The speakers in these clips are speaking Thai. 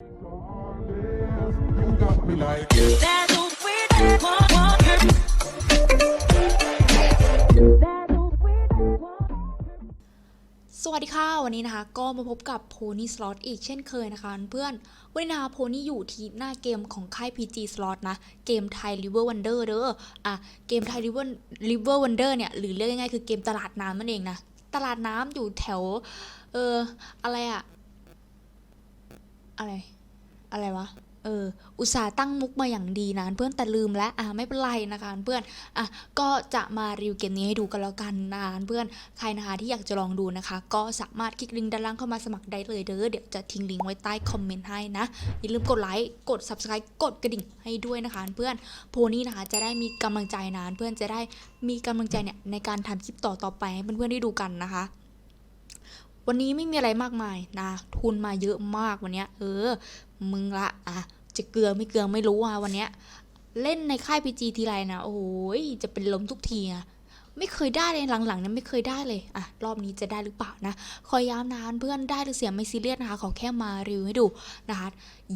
สวัสดีค่ะ วันนี้นะคะ ก็มาพบกับโพนี่สล็อตอีกเช่นเคยนะคะ เพื่อนวันนี้นะคะโพนี่อยู่ที่หน้าเกมของค่าย PG Slot นะ เกมไทย River Wonder เด้ออะเกมไทย River River Wonder เนี่ย หรือเรียกง่ายๆคือเกมตลาดน้ำนั่นเองนะ ตลาดน้ำอยู่แถว เอออะไรอะ อะไร อะไรวะ เออ อุตส่าห์ตั้งมุกมาอย่างดีนะเพื่อนแต่ลืมแล้วอะไม่เป็นไรนะคะเพื่อนอะก็จะมารีวิวเกมนี้ให้ดูกันแล้วกันนะเพื่อนใครนะคะที่อยากจะลองดูนะคะ ก็สามารถคลิกลิงก์ด้านล่างเข้ามาสมัครได้เลยเด้อเดี๋ยวจะทิ้งลิงก์ไว้ใต้คอมเมนต์ให้นะอย่าลืมกดไลค์กด subscribe กดกระดิ่งให้ด้วยนะคะเพื่อนโพนี่นะคะจะได้มีกำลังใจนะเพื่อนจะได้มีกำลังใจเนี่ยในการทำคลิปต่อๆไปให้เพื่อนๆได้ดูกันนะคะ วันนี้ไม่มีอะไรมากมายนะ ทุนมาเยอะมากวันเนี้ย เออ มึงละอะจะเกลือไม่เกลือไม่รู้อะวันเนี้ย เล่นในค่ายพีจีทีไรนะ โอ้โหยจะเป็นลมทุกทีอะไม่เคยได้เลยหลังๆเนี่ยไม่เคยได้เลยอะรอบนี้จะได้หรือเปล่านะขอยย้ำนานเพื่อนได้หรือเสียไม่ซีเรียสนะคะขอแค่มารีวิวให้ดูนะคะ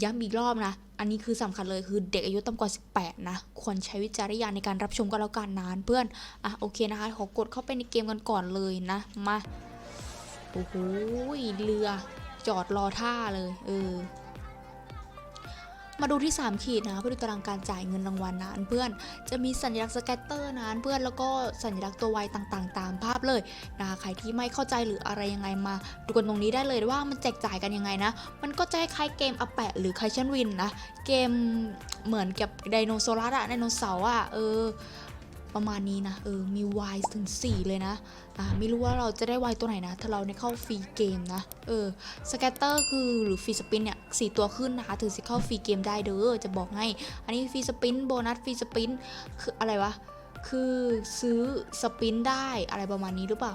ย้ำอีกรอบนะ อันนี้คือสำคัญเลยคือเด็กอายุต่ำกว่า 18 นะควรใช้วิจารณญาณในการรับชมก็แล้วกันนานเพื่อนอะโอเคนะคะขอกดเข้าไปในเกมกันก่อนเลยนะมา โอ้โหเรือจอดรอท่าเลย เออ มาดูที่ 3 ขีดนะเพื่อดูตารางการจ่ายเงินรางวัลนะอันเพื่อนจะมีสัญลักษณ์สแกตเตอร์นะอันเพื่อนแล้วก็สัญลักษณ์ตัววายต่างๆ ตามภาพเลยนะคะใครที่ไม่เข้าใจหรืออะไรยังไงมาดูกันตรงนี้ได้เลยว่ามันแจกจ่ายกันยังไงนะ มันก็จะคล้ายเกมอแปะหรือไคชันวินนะ เกมเหมือนกับไดโนเสาร์อะไดโนเสาร์อะเออ ประมาณนี้นะเออมีวายถึง 4 เลยนะอ่าไม่รู้ว่าเราจะได้วายตัวไหนนะ ถ้าเราในเข้าฟรีเกมนะเออสแกตเตอร์คือหรือฟรีสปินเนี่ยสตัวขึ้นนะคะถึงจะเข้าฟรีเกมได้เด้อจะบอกให้ อันนี้ฟรีสปินโบนัสฟรีสปินคืออะไรวะคือซื้อสปินได้อะไรประมาณนี้หรือเปล่า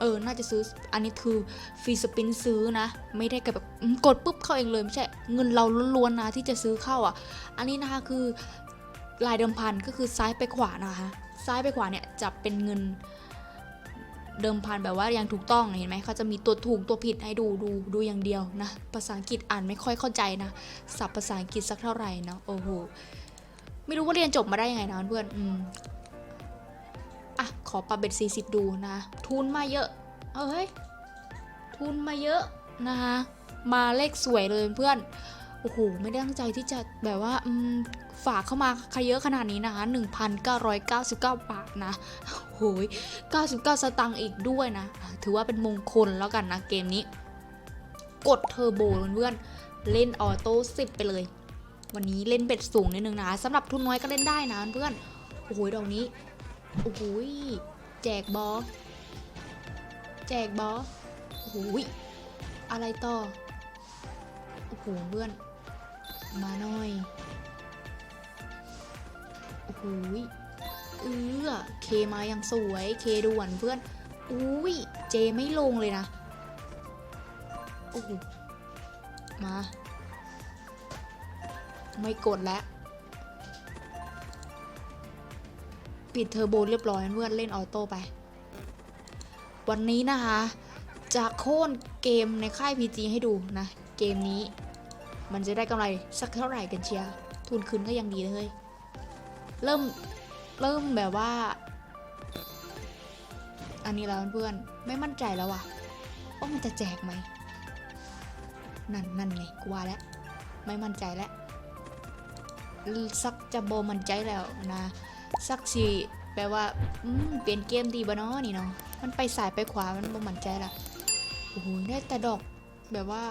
เออ น่าจะซื้อ อันนี้คือฟรีสปินซื้อนะ ไม่ได้กับแบบกดปุ๊บเข้าเองเลยไม่ใช่ เงินเราล้วนๆนะที่จะซื้อเข้าอะ อันนี้นะคะคือ ลายเดิมพันก็คือซ้ายไปขวานะคะซ้ายไปขวาเนี่ยจะเป็นเงินเดิมพันแบบว่ายังถูกต้องเห็นไหมเขาจะมีตัวถูกตัวผิดให้ดูดูดูอย่างเดียวนะภาษาอังกฤษอ่านไม่ค่อยเข้าใจนะศัพท์ภาษาอังกฤษสักเท่าไหร่นะโอ้โหไม่รู้ว่าเรียนจบมาได้ยังไงนะเพื่อนอืมอะขอปรับเบ็ด40 ดูนะทุนมาเยอะเอ้ยทุนมาเยอะนะคะมาเลขสวยเลยเพื่อน โอ้โห ไม่ได้ตั้งใจที่จะแบบว่าฝากเข้ามาใครเยอะขนาดนี้นะคะ 1,999 บาทนะโอ้ย99 สตังค์อีกด้วยนะ ถือว่าเป็นมงคลแล้วกันนะเกมนี้ กดเทอร์โบเพื่อนเล่นออโต้10 ไปเลย วันนี้เล่นเบ็ดสูงนิดนึงนะสำหรับทุนน้อยก็เล่นได้นะเพื่อนโอ้โหดอกนี้โอ้โหแจกบอสแจกบอสโอ้โหอะไรต่อโอ้โหเพื่อน มาหน่อย โอ้โหยเออเคมาอย่างสวย เคด่วนเพื่อน อุ้ย เจไม่ลงเลยนะ โอ้โห มา ไม่กดแล้ว ปิดเทอร์โบเรียบร้อยเพื่อนเล่นออโต้ไป วันนี้นะคะ จะโค่นเกมในค่าย PG ให้ดูนะ เกมนี้ มันจะได้กำไรสักเท่าไหร่กันเชียร์ทุนคืนก็ยังดีเลยเริ่มเริ่มแบบว่า อันนี้แล้วเพื่อนไม่มั่นใจแล้วว่ะว่ามันจะแจกไหมนั่นนั่นไงกลัวแล้วไม่มั่นใจแล้วสักจะโบมันใจแล้วนะสักสีแปลว่าอืมเปลี่ยนเกมดีบ่เนาะนี่เนาะมันไปสายไปขวามันบ่มั่นใจละโอ้โหได้แต่ดอกแบบว่า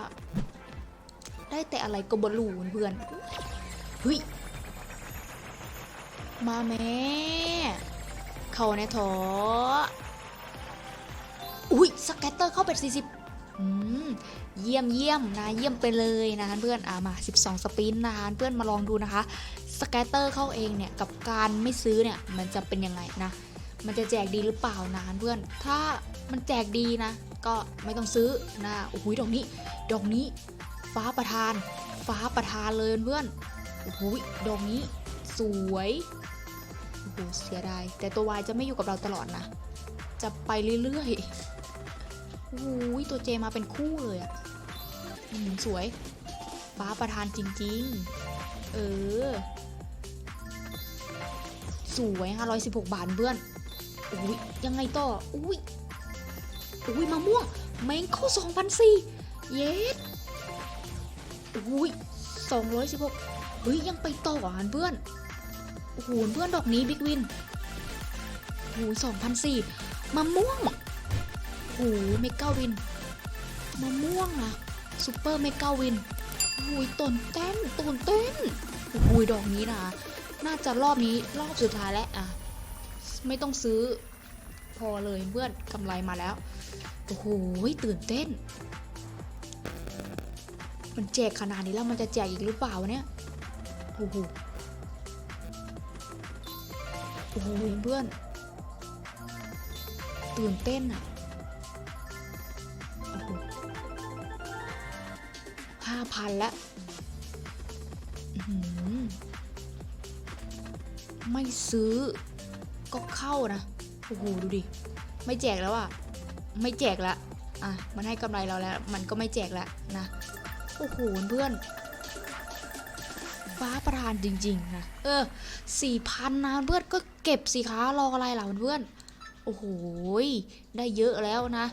ได้แต่อะไรก็บลูเพื่อนเฮ้ยมาแม่เข้าในถออุ้ยสแกตเตอร์เข้าเป็น40อืมเยี่ยมเยี่ยมนะเยี่ยมไปเลยนะเพื่อนอ่ามา 12 สปินนะเพื่อนมาลองดูนะคะ สแกตเตอร์เข้าเองเนี่ยกับการไม่ซื้อเนี่ยมันจะเป็นยังไงนะมันจะแจกดีหรือเปล่านะเพื่อน ถ้ามันแจกดีนะ ก็ไม่ต้องซื้อนะโอ้โหดอกนี้ ดอกนี้ ฟ้าประทาน ฟ้าประทานเลยเพื่อนโอ้โหดอกนี้ สวยโอ้โหเสียดายแต่ตัววายจะไม่อยู่กับเราตลอดนะ จะไปเรื่อยๆโอ้โหตัวเจมาเป็นคู่เลยอะอืมสวย ฟ้าประทานจริง ๆ เออ สวย516บหกบาทเพื่อนอุ้ยยังไงต่อ อุ้ยอุ้ยมะม่วงแมงเข้า2,004เย็ด อุ้ย216เฮ้ยยังไปต่ออะเพื่อนโอ้โหเพื่อนดอกนี้บิ๊กวินโอ้โห2,004มะม่วงโอ้โหเมกาวินมะม่วงอะซูเปอร์เมกาวินโอ้ยต้นเต้นตนเต้นโอ้ยดอกนี้นะน่าจะรอบนี้รอบสุดท้ายแล้วอะไม่ต้องซื้อพอเลยเพื่อนกำไรมาแล้ว โอ้โหตื่นเต้น มันแจกขนาดนี้แล้วมันจะแจกอีกหรือเปล่าเนี่ย โอ้โห โอ้โหเพื่อน ตื่นเต้นอะโอ้โหห้าพันล้วอื้อหือไม่ซื้อก็เข้านะ โอ้โห ดูดิ ไม่แจกแล้วอะไม่แจกล้วอะ มันให้กำไรเราแล้ว มันก็ไม่แจกล้วนะ โอ้โหเพื่อนฟ้าประทานจริงๆนะเออสี่พันนะเพื่อนก็เก็บสิคะรออะไรล่ะเพื่อนโอ้โหได้เยอะแล้วนะ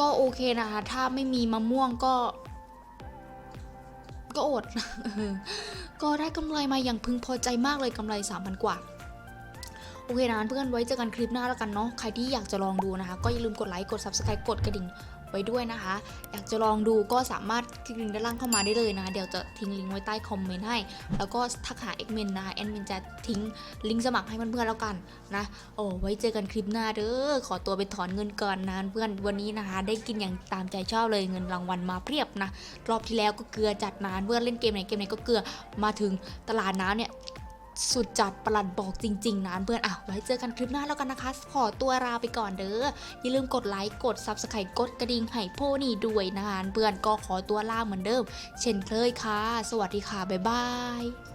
ก็โอเคนะคะ ถ้าไม่มีมะม่วงก็ ก็อด ก็ได้กำไรมาอย่างพึงพอใจมากเลยกำไร3,000กว่าโอเคนะเพื่อนไว้เจอกันคลิปหน้าแล้วกันเนาะใครที่อยากจะลองดูนะคะ ก็อย่าลืมกดไลค์กด subscribe กดกระดิ่ง ไว้ด้วยนะคะ อยากจะลองดูก็สามารถคลิกลิงก์ด้านล่างเข้ามาได้เลยนะคะ เดี๋ยวจะทิ้งลิงก์ไว้ใต้คอมเมนต์ให้ แล้วก็ทักหาเอ็กเมนนะคะแอดมินจะทิ้งลิงก์สมัครให้เพื่อนๆแล้วกันนะโอ้ไว้เจอกันคลิปหน้าเด้อขอตัวไปถอนเงินก่อนนะเพื่อนวันนี้นะคะ ได้กินอย่างตามใจชอบเลยเงินรางวัลมาเพียบนะรอบที่แล้วก็เกลือจัดนานเพื่อนเล่นเกมไหนเกมไหนก็เกลือมาถึงตลาดน้ำเนี่ย สุดจัดประหลัดบอกจริง ๆ นะเพื่อนอะไว้เจอกันคลิปหน้าแล้วกันนะคะ ขอตัวลาไปก่อนเด้อ อย่าลืมกดไลค์ กด s u b สไครต์กดกระดิ่งให้โพนี่ด้วยนะคะเพื่อนก็ขอตัวลาเหมือนเดิม เช่นเคยค่ะ สวัสดีค่ะ บ๊ายบาย